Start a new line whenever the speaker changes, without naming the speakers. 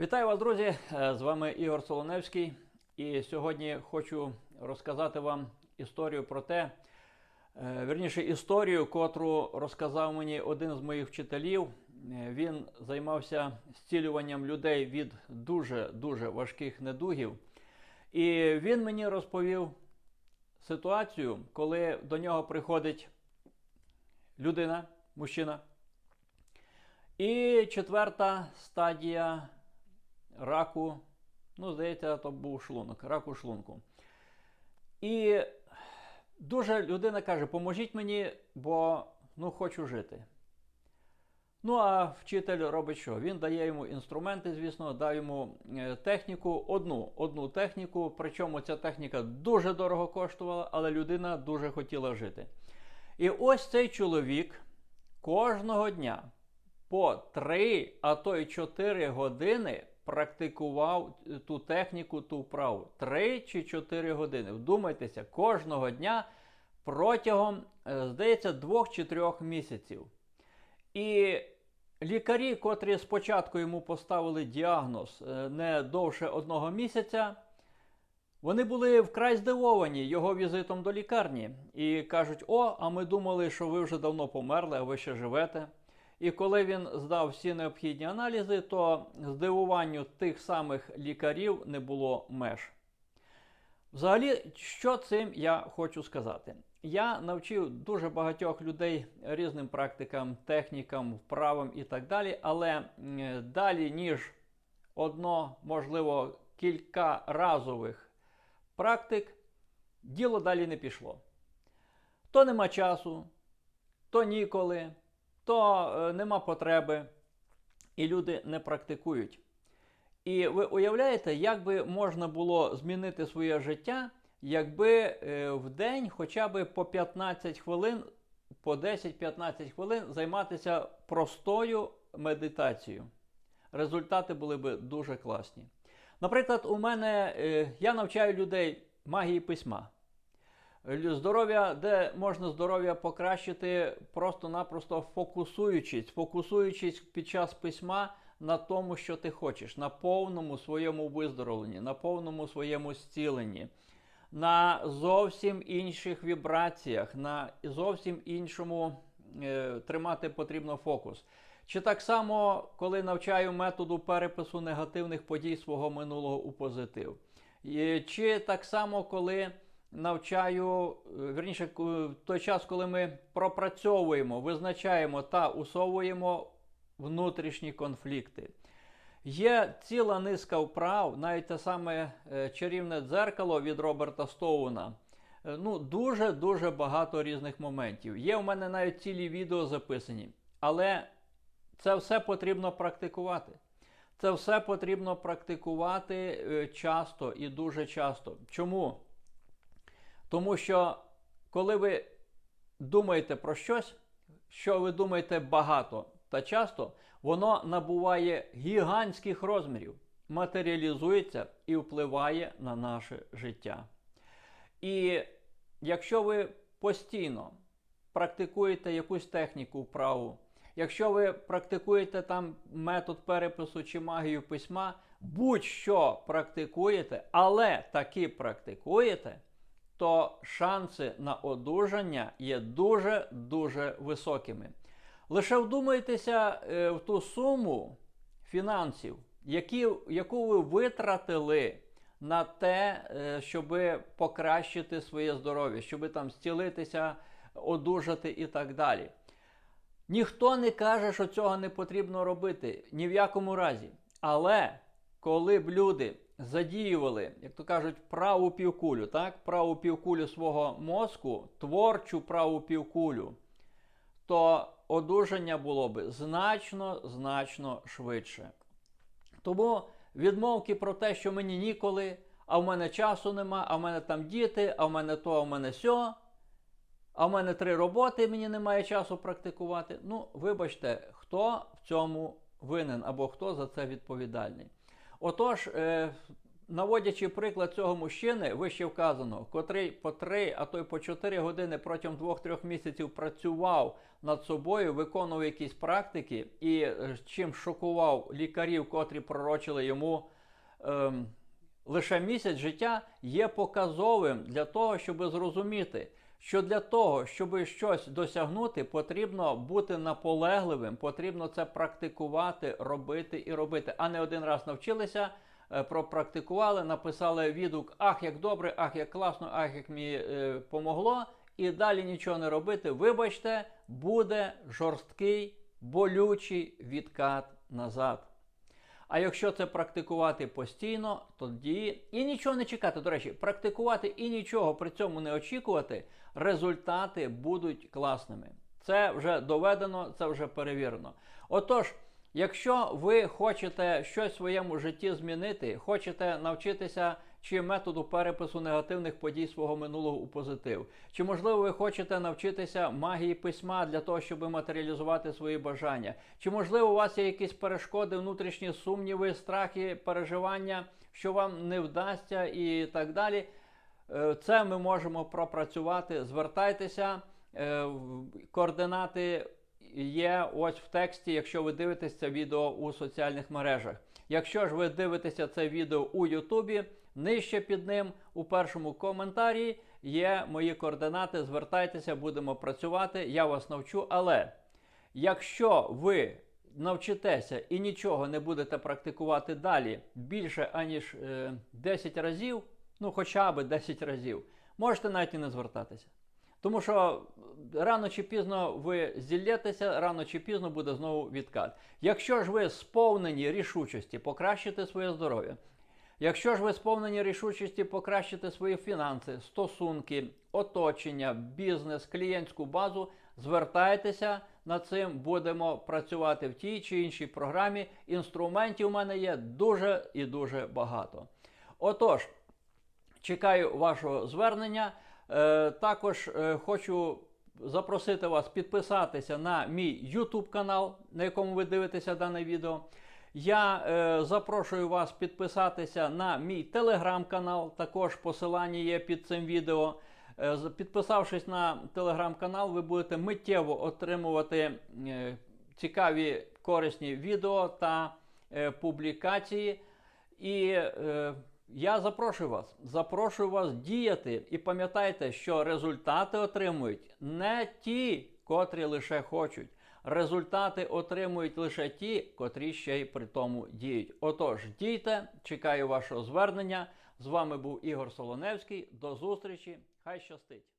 Вітаю вас, друзі! Е, З вами Ігор Солоневський. І сьогодні хочу розказати вам історію про те, е, вірніше історію, котру розказав мені один з моїх вчителів. Е, Він займався зцілюванням людей від дуже дуже важких недугів. І він мені розповів ситуацію, коли до нього приходить людина, мужчина. І четверта стадія раку, ну, здається, то був шлунок, раку шлунку. І дуже людина каже: поможіть мені, бо ну, хочу жити. Ну, а вчитель робить що? Він дає йому інструменти, звісно, дав йому е, техніку, одну одну техніку. Причому ця техніка дуже дорого коштувала, але людина дуже хотіла жити. І ось цей чоловік кожного дня по 3, а то й 4 години практикував ту техніку, ту вправу. 3 чи 4 години. Вдумайтеся, кожного дня протягом, е, здається, 2 чи 3 місяців. І лікарі, котрі спочатку йому поставили діагноз е, не довше одного місяця, вони були вкрай здивовані його візитом до лікарні і кажуть: О, а ми думали, що ви вже давно померли, а ви ще живете. І коли він здав всі необхідні аналізи, то здивуванню тих самих лікарів не було меж. Взагалі, що цим я хочу сказати? Я навчив дуже багатьох людей різним практикам, технікам, вправам і так далі, але далі, ніж одно, можливо, кілька разових практик, діло далі не пішло. То нема часу, то ніколи, то е, нема потреби, і люди не практикують. І ви уявляєте, як би можна було змінити своє життя, якби е, в день хоча б по 15 хвилин, по 10-15 хвилин займатися простою медитацією. Результати були б дуже класні. Наприклад, у мене е, я навчаю людей магії письма. Здоров'я, де можна здоров'я покращити, просто-напросто фокусуючись, фокусуючись під час письма на тому, що ти хочеш, на повному своєму виздоровленні, на повному своєму зціленні, на зовсім інших вібраціях, на зовсім іншому е, тримати потрібно фокус. Чи так само, коли навчаю методу перепису негативних подій свого минулого у позитив. Чи так само, коли навчаю, е, верніше, в той час, коли ми пропрацьовуємо, визначаємо та усовуємо внутрішні конфлікти. Є ціла низка вправ, навіть те саме е, чарівне дзеркало від Роберта Стоуна. Е, Ну, дуже-дуже багато різних моментів. Є в мене навіть цілі відео записані, але це все потрібно практикувати. Це все потрібно практикувати часто і дуже часто. Чому? Тому що коли ви думаєте про щось, що ви думаєте багато та часто, воно набуває гігантських розмірів, матеріалізується і впливає на наше життя. І якщо ви постійно практикуєте якусь техніку вправу, якщо ви практикуєте там метод перепису чи магію письма, будь-що практикуєте, але таки практикуєте, то шанси на одужання є дуже-дуже високими. Лише вдумайтеся е, в ту суму фінансів, які, яку ви витратили на те, е, щоб покращити своє здоров'я, щоб там зцілитися, одужати і так далі. Ніхто не каже, що цього не потрібно робити ні в якому разі. Але коли б люди задіювали, як то кажуть, праву півкулю, так, праву півкулю свого мозку, творчу праву півкулю, то одужання було б значно, значно швидше. Тому відмовки про те, що мені ніколи, а в мене часу нема, а в мене там діти, а в мене то, а в мене сьо, а в мене три роботи, мені немає часу практикувати. Ну, вибачте, хто в цьому винен або хто за це відповідальний. Отож, е, наводячи приклад цього мужчини, вище вказано, котрий по 3, а то й по 4 години протягом 2-3 місяців працював над собою, виконував якісь практики і е, чим шокував лікарів, котрі пророчили йому. Ем, лише місяць життя є показовим для того, щоб зрозуміти, що для того, щоб щось досягнути, потрібно бути наполегливим, потрібно це практикувати, робити і робити, а не один раз навчилися. е, Пропрактикували, написали відгук, ах, як добре, ах, як класно, ах, як мені е, помогло, і далі нічого не робити. Вибачте, буде жорсткий, болючий відкат назад. А якщо це практикувати постійно, тоді і нічого не чекати. До речі, практикувати і нічого при цьому не очікувати, результати будуть класними. Це вже доведено, це вже перевірено. Отож, якщо ви хочете щось в своєму житті змінити, хочете навчитися чи методу перепису негативних подій свого минулого у позитив, чи можливо ви хочете навчитися магії письма для того, щоб матеріалізувати свої бажання, чи можливо у вас є якісь перешкоди, внутрішні сумніви, страхи, переживання, що вам не вдасться і так далі. Е, Це ми можемо пропрацювати. Звертайтеся, Е, координати є ось в тексті, якщо ви дивитесь це відео у соціальних мережах. Якщо ж ви дивитеся це відео у Ютубі, нижче під ним у першому коментарі є мої координати. Звертайтеся, будемо працювати. Я вас навчу. Але якщо ви навчитеся і нічого не будете практикувати далі більше аніж е, 10 разів, ну хоча б 10 разів, можете навіть і не звертатися. Тому що рано чи пізно ви зіллєтеся, рано чи пізно буде знову відкат. Якщо ж ви сповнені рішучості покращити своє здоров'я, якщо ж ви сповнені рішучості покращити свої фінанси, стосунки, оточення, бізнес, клієнтську базу, звертайтеся над цим, будемо працювати в тій чи іншій програмі. Інструментів у мене є дуже і дуже багато. Отож, чекаю вашого звернення. Е, також е, хочу запросити вас підписатися на мій YouTube канал, на якому ви дивитеся дане відео. Я е, запрошую вас підписатися на мій телеграм-канал. Також посилання є під цим відео. Підписавшись на телеграм-канал, ви будете миттєво отримувати цікаві корисні відео та публікації. І я запрошую вас, запрошую вас діяти і пам'ятайте, що результати отримують не ті, котрі лише хочуть. Результати отримують лише ті, котрі ще й при тому діють. Отож, дійте, чекаю вашого звернення. З вами був Ігор Солоневський. До зустрічі. Хай щастить!